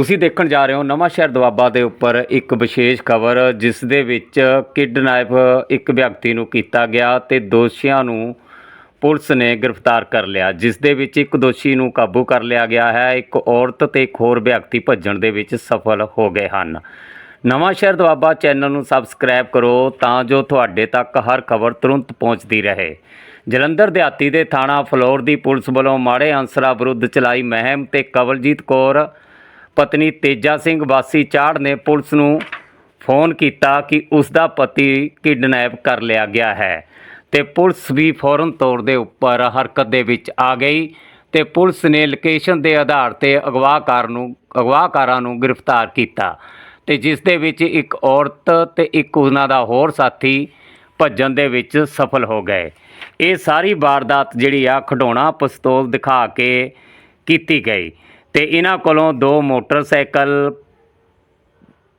ਤੁਸੀਂ ਦੇਖਣ ਜਾ ਰਹੇ ਹੋ ਨਵਾਂ ਸ਼ਹਿਰ ਦਵਾਬਾ ਦੇ ਉੱਪਰ ਇੱਕ ਵਿਸ਼ੇਸ਼ ਖਬਰ, ਜਿਸ ਦੇ ਵਿੱਚ ਕਿਡਨੈਪ ਇੱਕ ਵਿਅਕਤੀ ਨੂੰ ਕੀਤਾ ਗਿਆ ਤੇ ਦੋਸ਼ੀਆਂ ਨੂੰ ਪੁਲਿਸ ਨੇ ਗ੍ਰਿਫਤਾਰ ਕਰ ਲਿਆ। ਜਿਸ ਦੇ ਵਿੱਚ ਇੱਕ ਦੋਸ਼ੀ ਨੂੰ ਕਾਬੂ ਕਰ ਲਿਆ ਗਿਆ ਹੈ, ਇੱਕ ਔਰਤ ਤੇ ਇੱਕ ਹੋਰ ਵਿਅਕਤੀ ਭੱਜਣ ਦੇ ਵਿੱਚ ਸਫਲ ਹੋ ਗਏ ਹਨ। ਨਵਾਂ ਸ਼ਹਿਰ ਦਵਾਬਾ ਚੈਨਲ ਨੂੰ ਸਬਸਕ੍ਰਾਈਬ ਕਰੋ ਤਾਂ ਜੋ ਤੁਹਾਡੇ ਤੱਕ ਹਰ ਖਬਰ ਤੁਰੰਤ ਪਹੁੰਚਦੀ ਰਹੇ। ਜਲੰਧਰ ਦਿਹਾਤੀ ਦੇ ਥਾਣਾ ਫਲੋਰ ਦੀ ਪੁਲਿਸ ਵੱਲੋਂ ਮਾੜੇ ਅੰਸਰਾਂ ਵਿਰੁੱਧ ਚਲਾਈ ਮਹਿਮ ਤੇ ਕਵਲਜੀਤ ਕੌਰ ਪਤਨੀ ਤੇਜਾ ਸਿੰਘ ਵਾਸੀ ਚਾੜ ਨੇ ਪੁਲਿਸ ਨੂੰ ਫੋਨ ਕੀਤਾ ਕਿ ਉਸ ਦਾ ਪਤੀ ਕਿਡਨੈਪ ਕਰ ਲਿਆ ਗਿਆ ਹੈ ਤੇ ਪੁਲਿਸ ਵੀ ਫੌਰਨ ਤੌਰ ਦੇ ਉੱਪਰ ਹਰਕਤ ਦੇ ਵਿੱਚ ਆ ਗਈ ਤੇ ਪੁਲਿਸ ਨੇ ਲੋਕੇਸ਼ਨ ਦੇ ਆਧਾਰ ਤੇ ਅਗਵਾਕਾਰ ਨੂੰ, ਅਗਵਾਕਾਰਾਂ ਨੂੰ ਗ੍ਰਿਫਤਾਰ ਕੀਤਾ ਤੇ ਜਿਸ ਦੇ ਵਿੱਚ ਇੱਕ ਔਰਤ ਤੇ ਇੱਕ ਉਹਨਾਂ ਦਾ ਹੋਰ ਸਾਥੀ ਭੱਜਣ ਦੇ ਵਿੱਚ ਸਫਲ ਹੋ ਗਏ। ਇਹ ਸਾਰੀ ਵਾਰਦਾਤ ਜਿਹੜੀ ਆ ਖਡਾਉਣਾ ਪਿਸਤੌਲ ਦਿਖਾ ਕੇ ਕੀਤੀ ਗਈ। ਤੇ ਇਹਨਾਂ ਕੋਲੋਂ ਦੋ ਮੋਟਰਸਾਈਕਲ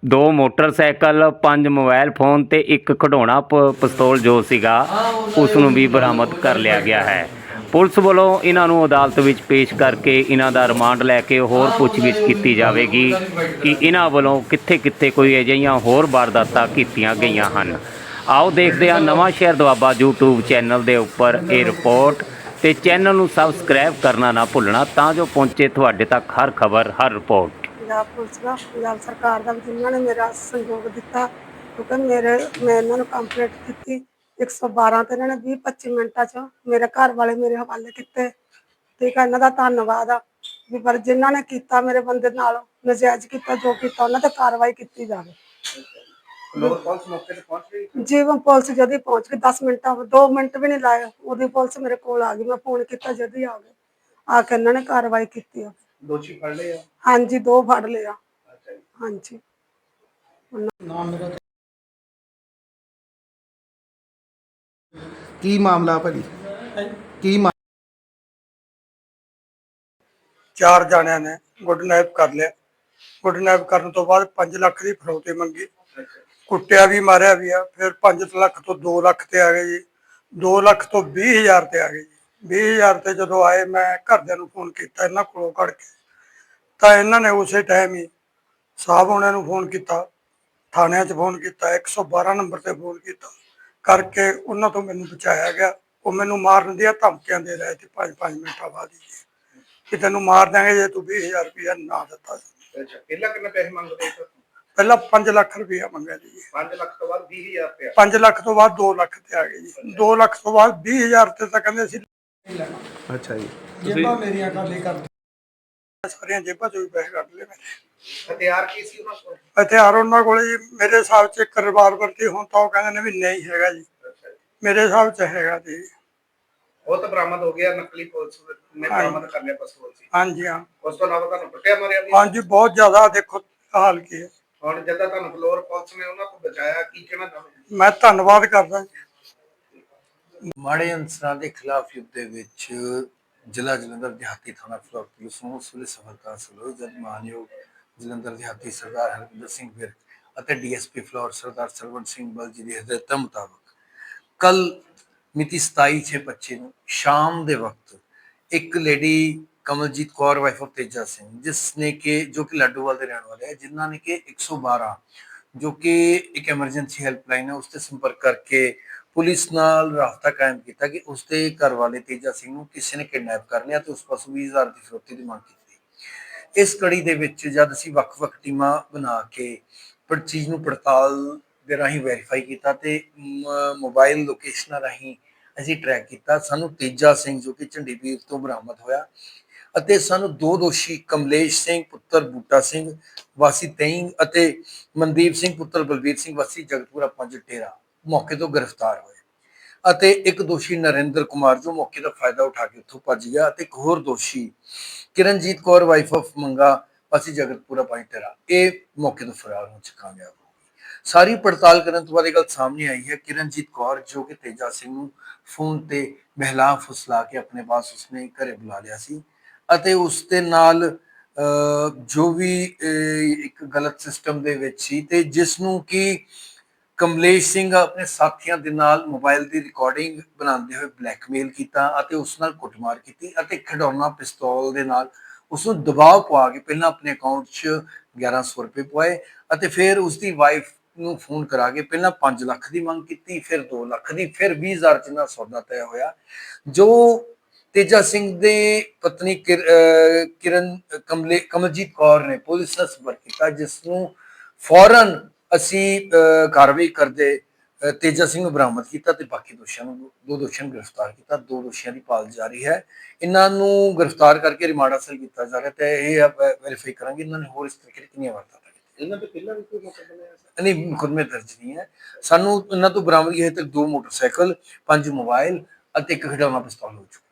ਦੋ ਮੋਟਰਸਾਈਕਲ, ਪੰਜ ਮੋਬਾਈਲ ਫੋਨ ਤੇ ਇੱਕ ਖਡਾਉਣਾ ਪ- ਪਿਸਤੌਲ ਜੋ ਸੀਗਾ, ਉਸ ਨੂੰ ਵੀ ਬਰਾਮਦ ਕਰ ਲਿਆ ਗਿਆ ਹੈ। ਪੁਲਿਸ ਵੱਲੋਂ ਇਹਨਾਂ ਨੂੰ ਅਦਾਲਤ ਵਿੱਚ ਪੇਸ਼ ਕਰਕੇ ਇਹਨਾਂ ਦਾ ਰਿਮਾਂਡ ਲੈ ਕੇ ਹੋਰ ਪੁੱਛਗਿੱਛ ਕੀਤੀ ਜਾਵੇਗੀ ਕਿ ਇਹਨਾਂ ਵੱਲੋਂ ਕਿੱਥੇ-ਕਿੱਥੇ ਕੋਈ ਅਜਿਹੀਆਂ ਹੋਰ ਵਾਰਦਾਤਾਂ ਕੀਤੀਆਂ ਗਈਆਂ ਹਨ। ਆਓ ਦੇਖਦੇ ਹਾਂ ਨਵਾਂ ਸ਼ਹਿਰ ਦੁਆਬਾ YouTube ਚੈਨਲ ਦੇ ਉੱਪਰ ਇਹ ਰਿਪੋਰਟ ਤੇ ਚੈਨਲ ਨੂੰ ਸਬਸਕ੍ਰਾਈਬ ਕਰਨਾ ਨਾ ਭੁੱਲਣਾ, ਤਾਂ ਜੋ ਪਹੁੰਚੇ ਤੁਹਾਡੇ ਤੱਕ ਹਰ ਖਬਰ, ਹਰ ਰਿਪੋਰਟ। ਪੰਜਾਬ ਪੁਲਿਸ ਦਾ, ਪੰਜਾਬ ਸਰਕਾਰ ਦਾ ਵੀ ਜਿਨ੍ਹਾਂ ਨੇ ਮੇਰਾ ਸਹਿਯੋਗ ਦਿੱਤਾ, ਕਿਉਂਕਿ ਮੇਰੇ, ਮੈਂ ਇਹਨਾਂ ਨੂੰ ਕੰਪਲੀਟ ਕੀਤੀ 112 ਤੇ ਇਹਨਾਂ ਨੇ 20 25 ਮਿੰਟਾਂ ਚ ਮੇਰੇ ਘਰ ਵਾਲੇ ਮੇਰੇ ਹਵਾਲੇ ਕੀਤੇ। ਠੀਕ ਹੈ ਇਹਨਾਂ ਦਾ ਧੰਨਵਾਦ ਆ, ਵੀ ਪਰ ਜਿਨ੍ਹਾਂ ਨੇ ਕੀਤਾ ਮੇਰੇ ਬੰਦੇ ਨਾਲ ਨਜਾਇਜ਼ ਕੀਤਾ, ਜੋ ਕੀਤਾ, ਉਹਨਾਂ ਤੇ ਕਾਰਵਾਈ ਕੀਤੀ ਜਾਵੇ। ਲੋਕ ਪੁਲਿਸ ਮੌਕੇ ਤੇ ਪਹੁੰਚ ਗਈ? ਜੀਵਨ ਪੁਲਿਸ ਜਦੀ ਪਹੁੰਚ ਗਈ 10 ਮਿੰਟਾਂ 2 ਮਿੰਟ ਵੀ ਨਹੀਂ ਲਾਏ ਉਹਦੀ ਪੁਲਿਸ ਮੇਰੇ ਕੋਲ ਆ ਗਈ ਮੈਂ ਫੋਨ ਕੀਤਾ ਜਦੀ ਆ ਗਏ। ਆ ਕੇ ਇਹਨਾਂ ਨੇ ਕਾਰਵਾਈ ਕੀਤੀ ਆ। ਦੋਸ਼ੀ ਫੜ ਲਏ ਆ? ਹਾਂਜੀ ਦੋ ਫੜ ਲਿਆ ਅੱਛਾ ਜੀ। ਹਾਂਜੀ। ਕੀ ਮਾਮਲਾ ਭਾਜੀ? ਕੀ ਮਾ- ਚਾਰ ਜਾਣਿਆਂ ਨੇ ਗੁੱਡ ਨਾਈਟ ਕਰ ਲਿਆ। ਗੁੱਡ ਨਾਈਟ ਕਰਨ ਤੋਂ ਬਾਅਦ 5 ਲੱਖ ਦੀ ਫਰੌਤੀ ਮੰਗੀ। ਕੁੱਟਿਆ ਵੀ, ਮਾਰਿਆ ਵੀ ਆ, ਫਿਰ 5 ਲੱਖ ਤੋਂ 2 ਲੱਖ ਤੇ ਆ ਗਏ ਜੀ। 2 ਲੱਖ ਤੋਂ 20 ਹਜ਼ਾਰ ਤੇ ਆ ਗਏ ਜੀ। 20 ਹਜ਼ਾਰ ਤੇ ਜਦੋਂ ਆਏ, ਮੈਂ ਘਰਦਿਆਂ ਨੂੰ ਫੋਨ ਕੀਤਾ, ਇਹਨਾਂ ਕੋਲੋਂ ਕੱਢ ਕੇ। ਤਾਂ ਇਹਨਾਂ ਨੇ ਉਸੇ ਟਾਈਮ ਹੀ ਸਾਹਿਬ ਉਹਨਾਂ ਨੂੰ ਫੋਨ ਕੀਤਾ, ਥਾਣਿਆਂ 'ਚ ਫੋਨ ਕੀਤਾ 112 ਨੰਬਰ ਤੇ ਫੋਨ ਕੀਤਾ। ਕਰਕੇ ਉਹਨਾਂ ਤੋਂ ਮੈਨੂੰ ਬਚਾਇਆ ਗਿਆ। ਉਹ ਮੈਨੂੰ ਮਾਰਨ ਦੀਆਂ ਧਮਕੀਆਂ ਦੇ ਰਹੇ ਤੇ 5-5 ਮਿੰਟਾਂ ਬਾਅਦ ਹੀ ਕਿ ਤੈਨੂੰ ਮਾਰ ਦਾਂਗੇ ਜੇ ਤੂੰ 20000 ਰੁਪਇਆ ਨਾ ਦਿੱਤਾ। ਅੱਛਾ, ਪਹਿਲਾਂ ਕਿੰਨੇ ਪੈਸੇ ਮੰਗਦੇ ਸੀ? ਪਹਿਲਾਂ 5 ਲੱਖ ਰੁਪਇਆ ਮੰਗਿਆ ਜੀ 5 ਲੱਖ ਤੋਂ ਬਾਅਦ 20000 ਰੁਪਇਆ। 5 ਲੱਖ ਤੋਂ ਬਾਅਦ 2 ਲੱਖ ਤੇ ਆ ਗਏ ਜੀ। 2 ਲੱਖ ਤੋਂ ਬਾਅਦ 20000 ਤੇ ਤਾਂ ਕਹਿੰਦੇ ਸੀ ਅੱਛਾ ਜੀ। ਜੇਬਾਂ ਮੇਰੀਆਂ ਖਾਲੀ ਕਰ ਸਾਰੀਆਂ ਜੇਬਾਂ ਚੋਂ ਵੀ ਪੈਸੇ ਕੱਢ ਲਏ ਮੇਰੇ ਹਥਿਆਰ ਕੀ ਸੀ ਉਹਨਾਂ ਕੋਲ? ਹਥਿਆਰ ਉਹਨਾਂ ਕੋਲੇ ਜੀ ਮੇਰੇ ਹਿਸਾਬ 'ਚ ਇੱਕ ਰਿਵਾਲਵਰ ਤੇ ਹੁਣ ਤਾਂ ਉਹ ਕਹਿੰਦੇ ਨੇ ਵੀ ਨਹੀਂ ਹੈਗਾ ਜੀ। ਅੱਛਾ ਜੀ। ਮੇਰੇ ਹਿਸਾਬ 'ਚ ਹੈਗਾ ਜੀ ਉਹ ਤਾਂ ਬਰਾਮਦ ਹੋ ਗਿਆ ਨਕਲੀ ਪੁਲਿਸ ਨੇ ਬਰਾਮਦ ਕਰ ਲਿਆ ਪਿਸਤੌਲ ਸੀ। ਹਾਂਜੀ ਹਾਂ। ਉਸ ਤੋਂ ਇਲਾਵਾ ਤੁਹਾਨੂੰ ਪੱਟਿਆ ਮਾਰਿਆ ਹਾਂਜੀ ਬਹੁਤ ਜ਼ਿਆਦਾ ਦੇਖੋ ਹਾਲ ਕੀ ਹੈ। ਹੁਣ ਜਦੋਂ ਤੁਹਾਨੂੰ ਫਲੋਰ ਪੁਲਿਸ ਨੇ ਉਹਨਾਂ ਤੋਂ ਬਚਾਇਆ ਕੀ ਕਹਿਣਾ ਚਾਹੁੰਦੇ ਮੈਂ ਧੰਨਵਾਦ ਕਰਦਾ। ਜੀ ਮਾੜੇ ਅਨਸਰਾਂ ਦੇ ਖਿਲਾਫ ਯੁੱਧ ਦੇ ਵਿੱਚ ਜ਼ਿਲ੍ਹਾ ਜਲੰਧਰ ਦਿਹਾਤੀ ਥਾਣਾ ਫਲੋਰ ਪੁਲਿਸ ਨੂੰ ਉਸ ਵੇਲੇ ਸਫਲਤਾ ਹਾਸਲ ਹੋਈ ਜਦ ਮਾਨਯੋਗ ਜਲੰਧਰ ਦਿਹਾਤੀ ਸਰਦਾਰ ਹਰਵਿੰਦਰ ਸਿੰਘ ਵਿਰਕ ਅਤੇ ਡੀਐਸਪੀ ਫਲੋਰ ਸਰਦਾਰ ਸਰਵਣ ਸਿੰਘ ਬਲ ਜੀ ਦੀ ਹਦਾਇਤਾਂ ਮੁਤਾਬਕ ਕੱਲ ਮਿਤੀ 27/6/25 ਨੂੰ ਸ਼ਾਮ ਦੇ ਵਕਤ ਇੱਕ lady Kamaljit Kaur wife of Teja Singh ਜਿਸ ਨੇ ਕਿ, ਜੋ ਕਿ ਲੱਡੂਵਾਲ ਦੇ ਰਹਿਣ ਵਾਲੇ ਹੈ ਜਿਨ੍ਹਾਂ ਨੇ ਕਿ 112 ਜੋ ਕਿ ਇੱਕ ਐਮਰਜੈਂਸੀ ਹੈਲਪਲਾਈਨ ਹੈ ਉਸ ਤੇ ਸੰਪਰਕ ਕਰਕੇ ਪੁਲਿਸ ਨਾਲ ਰਾਬਤਾ ਕਾਇਮ ਕੀਤਾ ਕਿ ਉਸ ਦੇ ਘਰ ਵਾਲੇ ਤੇਜਾ ਸਿੰਘ ਨੂੰ ਕਿਸੇ ਨੇ ਕਿਡਨੈਪ ਕਰ ਲਿਆ ਤੇ ਉਸ ਪਾਸੋਂ 20000 ਦੀ ਫਿਰੌਤੀ ਦੀ ਮੰਗ ਕੀਤੀ। ਇਸ ਕੜੀ ਦੇ ਵਿੱਚ ਜਦ ਅਸੀਂ ਵੱਖ-ਵੱਖ ਟੀਮਾਂ ਬਣਾ ਕੇ ਪਰ ਚੀਜ਼ ਨੂੰ ਪੜਤਾਲ ਦੇ ਰਾਹੀਂ ਵੈਰੀਫਾਈ ਕੀਤਾ ਤੇ, ਮ- ਮੋਬਾਈਲ ਲੋਕੇਸ਼ਨਾਂ ਰਾਹੀਂ ਅਸੀਂ ਟਰੈਕ ਕੀਤਾ, ਸਾਨੂੰ ਤੇਜਾ ਸਿੰਘ ਜੋ ਕਿ ਝੰਡੀਪੀਰ ਤੋਂ ਬਰਾਮਦ ਹੋਇਆ ਅਤੇ ਸਾਨੂੰ ਦੋ ਦੋਸ਼ੀ, ਕਮਲੇਸ਼ ਸਿੰਘ, ਪੁੱਤਰ ਬੂਟਾ ਸਿੰਘ, ਵਾਸੀ ਤੈਂਗ ਅਤੇ ਮਨਦੀਪ ਸਿੰਘ, ਪੁੱਤਰ ਬਲਬੀਰ ਸਿੰਘ, ਵਾਸੀ ਜਗਤਪੁਰਾ ਪੰਜ ਟੇਰਾ ਮੌਕੇ ਤੋਂ ਗ੍ਰਿਫਤਾਰ ਹੋਏ। ਅਤੇ ਇੱਕ ਦੋਸ਼ੀ ਨਰਿੰਦਰ ਕੁਮਾਰ ਜੋ ਮੌਕੇ ਦਾ ਫਾਇਦਾ ਉਠਾ ਕੇ ਉੱਥੋਂ ਭੱਜ ਗਿਆ ਅਤੇ ਇੱਕ ਹੋਰ ਦੋਸ਼ੀ ਕਿਰਨਜੀਤ ਕੌਰ ਵਾਈਫ ਆਫ ਮੰਗਾ, ਵਾਸੀ ਜਗਤਪੁਰਾ ਪੰਜ ਟੇਰਾ ਇਹ ਮੌਕੇ ਤੋਂ ਫਰਾਰ ਹੋ ਚ ਕਾਮਯਾਬ ਹੋ। ਗਈ ਸਾਰੀ ਪੜਤਾਲ ਕਰਨ ਤੋਂ ਬਾਅਦ ਇਹ ਗੱਲ ਸਾਹਮਣੇ ਆਈ ਹੈ, ਕਿਰਨਜੀਤ ਕੌਰ ਜੋ ਕਿ ਤੇਜਾ ਸਿੰਘ ਨੂੰ ਫੋਨ ਤੇ ਬਹਿਲਾ ਫੁਸਲਾ ਕੇ ਆਪਣੇ ਪਾਸ ਉਸਨੇ ਘਰੇ ਬੁਲਾ ਲਿਆ ਸੀ। ਅਤੇ ਉਸ ਦੇ ਨਾਲ ਅਹ, ਜੋ ਵੀ ਇੱਕ ਗਲਤ ਸਿਸਟਮ ਦੇ ਵਿੱਚ ਸੀ ਤੇ ਜਿਸ ਨੂੰ ਕਿ ਕਮਲੇਸ਼ ਸਿੰਘ ਆਪਣੇ ਸਾਥੀਆਂ ਦੇ ਨਾਲ ਮੋਬਾਈਲ ਦੀ ਰਿਕਾਰਡਿੰਗ ਬਣਾਉਂਦੇ ਹੋਏ ਬਲੈਕਮੇਲ ਕੀਤਾ ਅਤੇ ਉਸ ਨਾਲ ਕੁੱਟਮਾਰ ਕੀਤੀ ਅਤੇ ਖਿਡੌਣਾ ਪਿਸਤੌਲ ਦੇ ਨਾਲ ਉਸ ਨੂੰ ਦਬਾਅ ਪਵਾ ਕੇ ਪਹਿਲਾਂ ਆਪਣੇ ਅਕਾਊਂਟ 'ਚ 1100 ਰੁਪਏ ਪਵਾਏ ਅਤੇ ਫਿਰ ਉਸ ਦੀ ਵਾਈਫ ਨੂੰ ਫੋਨ ਕਰਾ ਕੇ ਪਹਿਲਾਂ 5 ਲੱਖ ਦੀ ਮੰਗ ਕੀਤੀ ਫਿਰ 2 ਲੱਖ ਦੀ ਫਿਰ 20000 ਚ ਦਾ ਸੌਦਾ ਤੈਅ ਹੋਇਆ। ਜੋ ਤੇਜਾ ਸਿੰਘ ਦੇ ਪਤਨੀ ਕਿਰਨ ਕਮਲੇ ਕਮਲਜੀਤ ਕੌਰ ਨੇ ਪੁਲਿਸ ਦਾ ਸੰਪਰਕ ਕੀਤਾ ਜਿਸ ਨੂੰ ਫੌਰਨ ਅਸੀਂ ਕਾਰਵਾਈ ਕਰਦੇ ਤੇਜਾ ਸਿੰਘ ਨੂੰ ਬਰਾਮਦ ਕੀਤਾ ਤੇ ਬਾਕੀ ਦੋਸ਼ੀਆਂ ਨੂੰ ਦੋ ਦੋਸ਼ੀਆਂ ਨੂੰ ਗ੍ਰਿਫਤਾਰ ਕੀਤਾ ਦੋ ਦੋਸ਼ੀਆਂ ਦੀ ਭਾਲ ਜਾਰੀ ਹੈ। ਇਹਨਾਂ ਨੂੰ ਗ੍ਰਿਫਤਾਰ ਕਰਕੇ ਰਿਮਾਂਡ ਹਾਸਲ ਕੀਤਾ ਜਾ ਰਿਹਾ ਤੇ ਇਹ ਵੈਰੀਫਾਈ ਕਰਾਂਗੇ ਇਹਨਾਂ ਨੇ ਹੋਰ ਇਸ ਤਰੀਕੇ ਦੀਆਂ ਕਿੰਨੀਆਂ ਕੀਤੀਆਂ। ਇਹਨਾਂ ਤੇ ਪਹਿਲਾਂ ਵੀ ਕੋਈ ਮੁਕੱਦਮਾ ਹੈ ਨਹੀਂ ਮੁਕੱਦਮੇ ਦਰਜ ਨਹੀਂ ਹੈ। ਸਾਨੂੰ ਇਹਨਾਂ ਤੋਂ ਬਰਾਮਦਗੀ ਹੈ ਤੱਕ ਦੋ ਮੋਟਰਸਾਈਕਲ ਪੰਜ ਮੋਬਾਈਲ ਅਤੇ ਇੱਕ ਖਿਡੌਣਾ ਪਿਸਤੌਲ ਹੋ ਚੁੱਕਾ।